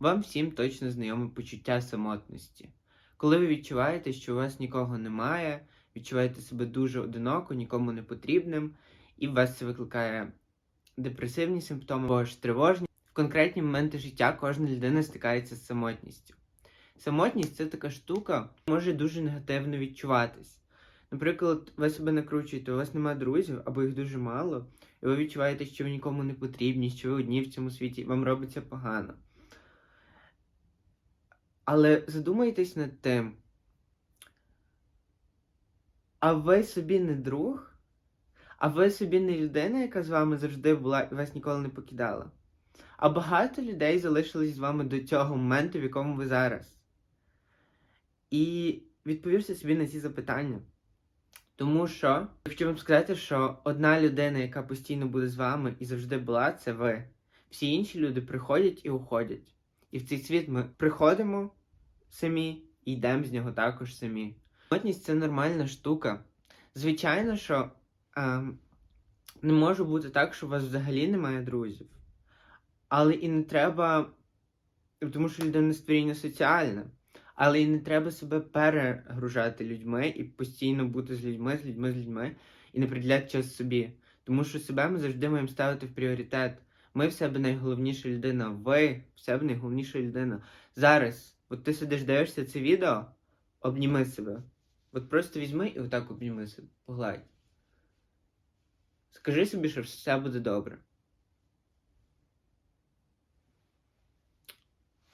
Вам всім точно знайоме почуття самотності. Коли ви відчуваєте, що у вас нікого немає, відчуваєте себе дуже одиноко, нікому не потрібним, і в вас це викликає депресивні симптоми або ж тривожні. В конкретні моменти життя кожна людина стикається з самотністю. Самотність це така штука, може дуже негативно відчуватись. Наприклад, ви себе накручуєте, у вас немає друзів або їх дуже мало, і ви відчуваєте, що ви нікому не потрібні, що ви одні в цьому світі, вам робиться погано. Але задумайтесь над тим. А ви собі не друг? А ви собі не людина, яка з вами завжди була і вас ніколи не покидала? А багато людей залишились з вами до цього моменту, в якому ви зараз. І відповісти собі на ці запитання. Тому що, хочу вам сказати, що одна людина, яка постійно буде з вами і завжди була, це ви. Всі інші люди приходять і уходять. І в цей світ ми приходимо самі і йдемо з нього також самі. Самотність це нормальна штука. Звичайно, що ем, не може бути так, що у вас взагалі немає друзів. Але і не треба, тому що людина створіння соціальне. Але і не треба себе перегружати людьми і постійно бути з людьми, з людьми, з людьми, і не приділяти час собі. Тому що себе ми завжди маємо ставити в пріоритет. Ми в себе найголовніша людина, ви в себе найголовніша людина. Зараз, от ти сидиш, дивишся це відео, обніми себе. От просто візьми і отак обніми себе, погладь. Скажи собі, що все буде добре.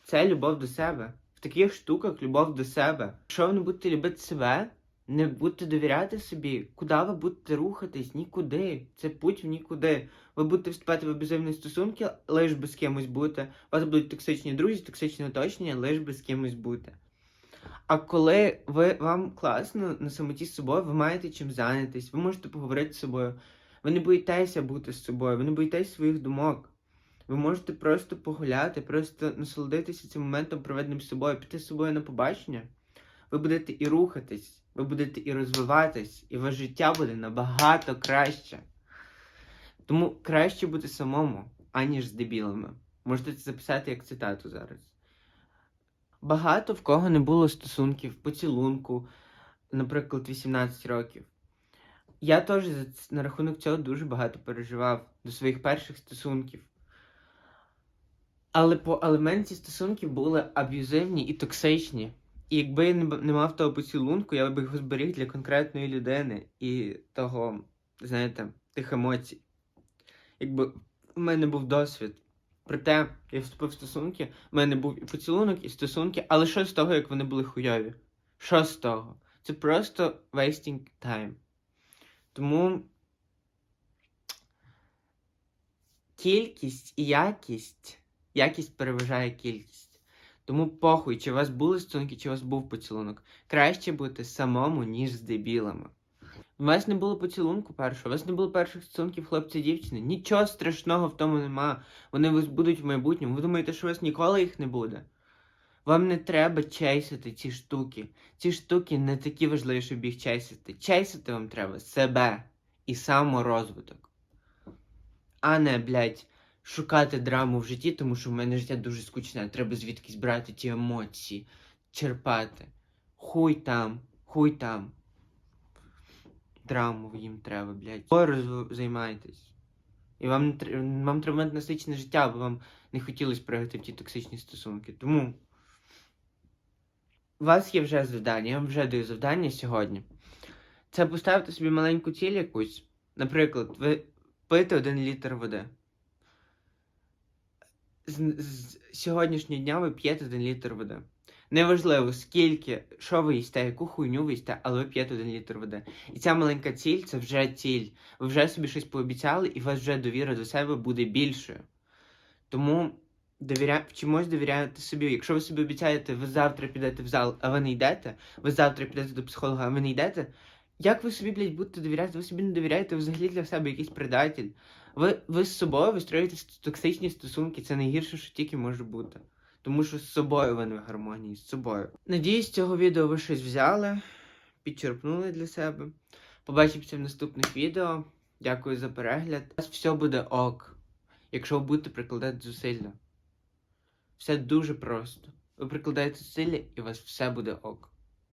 Це любов до себе. В таких штуках любов до себе. Якщо ви не будете любити себе, не будете довіряти собі, куди ви будете рухатись? Нікуди. Це путь в нікуди. Ви будете вступати в аб'юзивні стосунки, лиш би з кимось бути. У вас будуть токсичні друзі, токсичні оточення, лиш би з кимось бути. А коли ви вам класно на самоті з собою, ви маєте чим зайнятись, ви можете поговорити з собою. Ви не боїтеся бути з собою, ви не боїтесь своїх думок. Ви можете просто погуляти, просто насолодитися цим моментом, проведеним з собою, піти з собою на побачення. Ви будете і рухатись, ви будете і розвиватись, і ваше життя буде набагато краще. Тому краще бути самому, аніж з дебілами. Можете це записати як цитату зараз. Багато в кого не було стосунків, поцілунку, наприклад, 18 років. Я теж на рахунок цього дуже багато переживав до своїх перших стосунків. Але по елементі стосунків були аб'юзивні і токсичні. І якби я не, мав того поцілунку, я би його зберіг для конкретної людини і того, знаєте, тих емоцій. Якби в мене був досвід. Проте я вступив в стосунки, в мене був і поцілунок, і стосунки, але що з того, як вони були хуйові? Що з того? Це просто wasting time. Тому кількість і якість, якість переважає кількість. Тому похуй, чи у вас були стосунки, чи у вас був поцілунок. Краще бути самому, ніж з дебілами. У вас не було поцілунку першого, у вас не було перших стосунків хлопця дівчини. Нічого страшного в тому нема. Вони вас будуть в майбутньому. Ви думаєте, що у вас ніколи їх не буде? Вам не треба чейсити ці штуки. Ці штуки не такі важливі, щоб їх чейсити. Чейсити вам треба себе і саморозвиток. А не, блядь, шукати драму в житті, тому що в мене життя дуже скучне, треба звідкись брати ті емоції, черпати. Хуй там, хуй там. Драму їм треба, блядь. Розв- займайтесь. І вам, вам треба мати насичене життя, бо вам не хотілося пригати в ті токсичні стосунки. Тому у вас є вже завдання, я вам вже даю завдання сьогодні. Це поставити собі маленьку ціль якусь. Наприклад, ви пити один літр води. З, з сьогоднішнього дня ви п'єте один літр води. Неважливо, скільки, що ви їсте, яку хуйню ви їсте, але ви п'єте один літр води. І ця маленька ціль це вже ціль. Ви вже собі щось пообіцяли, і у вас вже довіра до себе буде більшою. Тому довіря... вчимось довіряти собі. Якщо ви собі обіцяєте, ви завтра підете в зал, а ви не йдете, ви завтра підете до психолога, а ви не йдете. Як ви собі, блядь, будете довіряти? Ви собі не довіряєте, ви взагалі для себе якийсь предатель. Ви, ви з собою вистроюєте токсичні стосунки, це найгірше, що тільки може бути. Тому що з собою ви не в гармонії, з собою. Надіюсь, з цього відео ви щось взяли, підчерпнули для себе. Побачимося в наступних відео. Дякую за перегляд. У вас все буде ок, якщо ви будете прикладати зусилля. Все дуже просто. Ви прикладаєте зусилля і у вас все буде ок.